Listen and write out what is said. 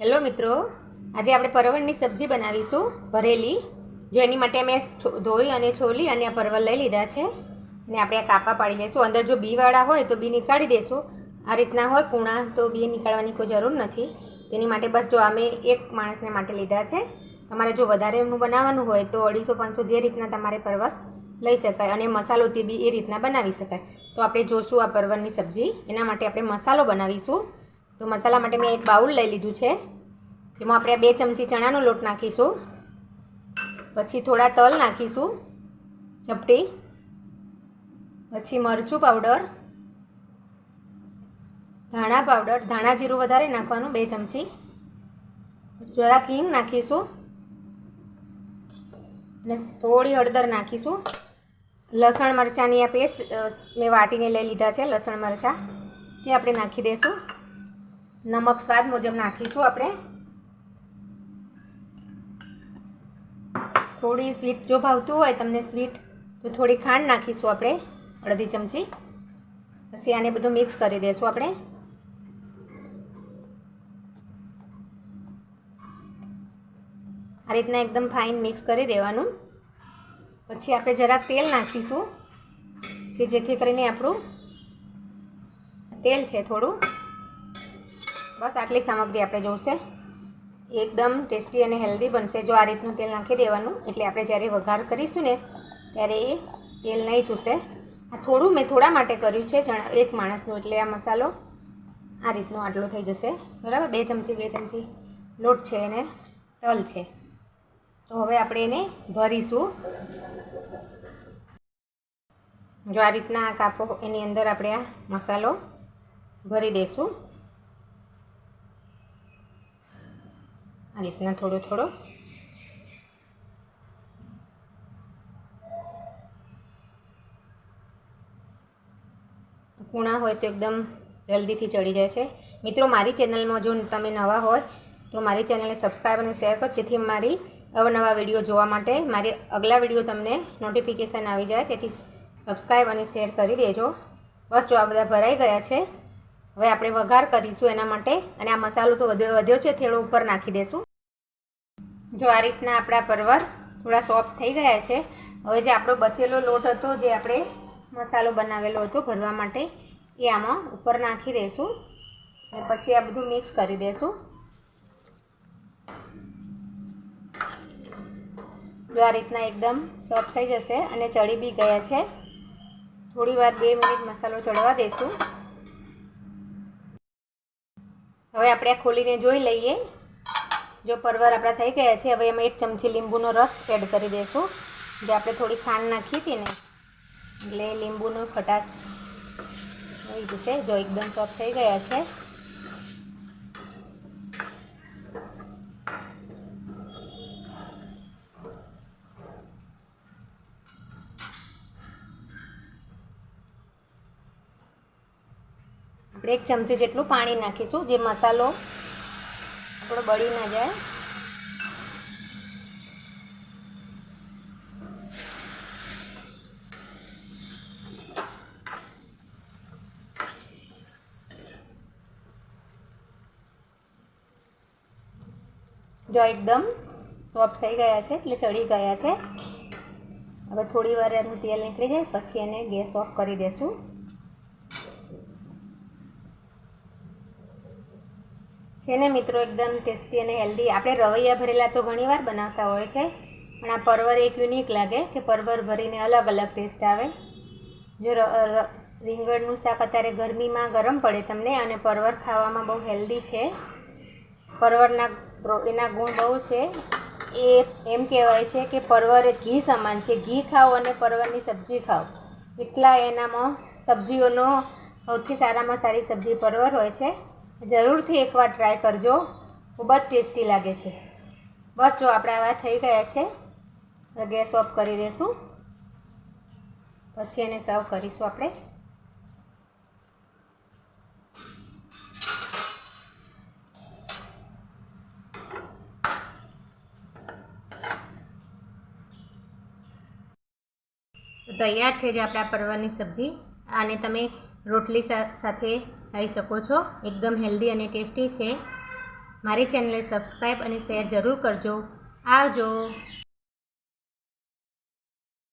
Hello મિત્રો, આજે આપણે પરવળની સબ્જી બનાવીશું, ભરેલી. જો એની માટે મેં ધોઈ અને છોલી અને આ પરવળ લઈ લીધા છે. અને આપણે આ કાપા પાડી લઈશું અંદર જો બીવાળા હોય તો બી નીકાળી દઈશું આ રીતના હોય કૂણા તો બી નીકાળવાની કોઈ જરૂર નથી. તેની માટે બસ જો અમે એક માણસને માટે લીધા છે. તમારે જો વધારે એમનું બનાવવાનું હોય તો અઢીસો, પાંચસો જે રીતના તમારે પરવળ લઈ શકાય. અને મસાલો તે બી એ રીતના બનાવી શકાય. તો આપણે જોશું આ પરવળની સબ્જી. એના માટે આપણે મસાલો બનાવીશું. તો મસાલા માટે મેં એક બાઉલ લઈ લીધું છે. એમાં આપણે બે ચમચી ચણાનો લોટ નાખીશું. પછી થોડા તલ નાખીશું ચપટી. પછી મરચું પાવડર. ધાણા પાવડર. ધાણા જીરું વધારે નાખવાનું, બે ચમચી. જરા હિંગ નાખીશું. અને થોડી હળદર નાખીશું. લસણ મરચાંની આ પેસ્ટ મેં વાટીને લઈ લીધા છે, લસણ મરચાં. તે આપણે નાખી દઈશું નમક સ્વાદ મુજબ નાખીશું આપણે. થોડી સ્વીટ જો ભાવતું હોય તમને સ્વીટ, તો થોડી ખાંડ નાખીશું આપણે અડધી ચમચી. પછી આને બધું મિક્સ કરી દઈશું આપણે. આ રીતના એકદમ ફાઇન મિક્સ કરી દેવાનું. પછી આપણે જરાક તેલ નાખીશું, કે જેથી કરીને આપણું તેલ છે થોડું. બસ આટલી સામગ્રી આપણે જોઈશે એકદમ ટેસ્ટી અને હેલ્ધી બનશે જો આ રીતનું તેલ નાખી દેવાનું. એટલે આપણે જ્યારે વઘાર કરીશું ને, ત્યારે એ તેલ નહીં ચૂસે. આ થોડું મેં થોડા માટે કર્યું છે જણા એક માણસનું, એટલે આ મસાલો આ રીતનો આટલો થઈ જશે. બરાબર? બે ચમચી બે ચમચી લોટ છે અને તલ છે. તો હવે આપણે એને ભરીશું. જો આ રીતના કાપો, એની અંદર આપણે આ મસાલો ભરી દઈશું. આ રીતના થોડો થોડો. કૂણા હોય તો એકદમ જલ્દીથી ચડી જાય છે. મિત્રો, મારી ચેનલમાં જો તમે નવા હોય તો મારી ચેનલને સબસ્ક્રાઈબ અને શેર કરો, જેથી મારી અવનવા વીડિયો જોવા માટે મારી અગલા વીડિયો તમને નોટિફિકેશન આવી જાય. તેથી સબસ્ક્રાઈબ અને શેર કરી દેજો. બસ, જો આ બધા ભરાઈ ગયા છે, હવે આપણે વઘાર કરીશું એના માટે. અને આ મસાલો તો વધ્યો છે થેળો ઉપર નાખી દઈશું જો આ રીતના આપણા પરવર થોડા સોફ્ટ થઈ ગયા છે. હવે જે આપણો બચેલો લોટ હતો, જે આપણે મસાલો બનાવેલો હતો ભરવા માટે, એ આમાં ઉપર નાખી દઈશું. અને પછી આ બધું મિક્સ કરી દઈશું. જો આ રીતના એકદમ સોફ્ટ થઈ જશે અને ચડી બી ગયા છે. થોડી વાર બે મિનિટ મસાલો ચડવા દઈશું. હવે આપણે આ ખોલીને જોઈ લઈએ. જો પરવાર આપણા થઈ ગયા છે, હવે એમાં એક ચમચી લીંબુનો રસ એડ કરી દઈશું. જે આપણે થોડી ખાંડ નાખી હતી ને, એટલે લીંબુનો ખટાશ થઈ છે, જો એકદમ સોફ્ટ થઈ ગયા છે. આપણે એક ચમચી જેટલું પાણી નાખીશું, જે મસાલો આપણો બળી ના જાય. જો એકદમ સોફ્ટ થઈ ગયા છે, એટલે ચડી ગયા છે. હવે થોડી વાર એનું તેલ નીકળી જાય, પછી એને ગેસ ઓફ કરી દેશું. છે ને મિત્રો, એકદમ ટેસ્ટી અને હેલ્ધી આપણે રવૈયા ભરેલા તો ઘણીવાર બનાવતા હોય છે, પણ આ પરવર એક યુનિક લાગે કે પરવર ભરીને અલગ અલગ ટેસ્ટ આવે. જો રીંગણનું શાક અત્યારે ગરમીમાં ગરમ પડે તમને, અને પરવર ખાવામાં બહુ હેલ્ધી છે. પરવરના એના ગુણ બહુ છે. એ એમ કહેવાય છે કે પરવર એ ઘી સમાન છે. ઘી ખાઓ અને પરવરની સબ્જી ખાઓ. એટલા એનામાં સબ્જીઓનો સૌથી સારામાં સારી સબ્જી પરવર હોય છે. જરૂરથી એકવાર ટ્રાય કરજો. ખૂબ જ ટેસ્ટી લાગે છે. બસ જો આપણે આવા થઈ ગયા છે ગેસ ઓફ કરી દઈશું પછી એને સર્વ કરીશું આપણે. તૈયાર છે જે આપણા પરવાની સબ્જી. આને તમે રોટલી સાથે ખાઈ શકો છો. એકદમ હેલ્ધી અને ટેસ્ટી છે. મારી ચેનલને સબસ્ક્રાઈબ અને શેર જરૂર કરજો. આવજો.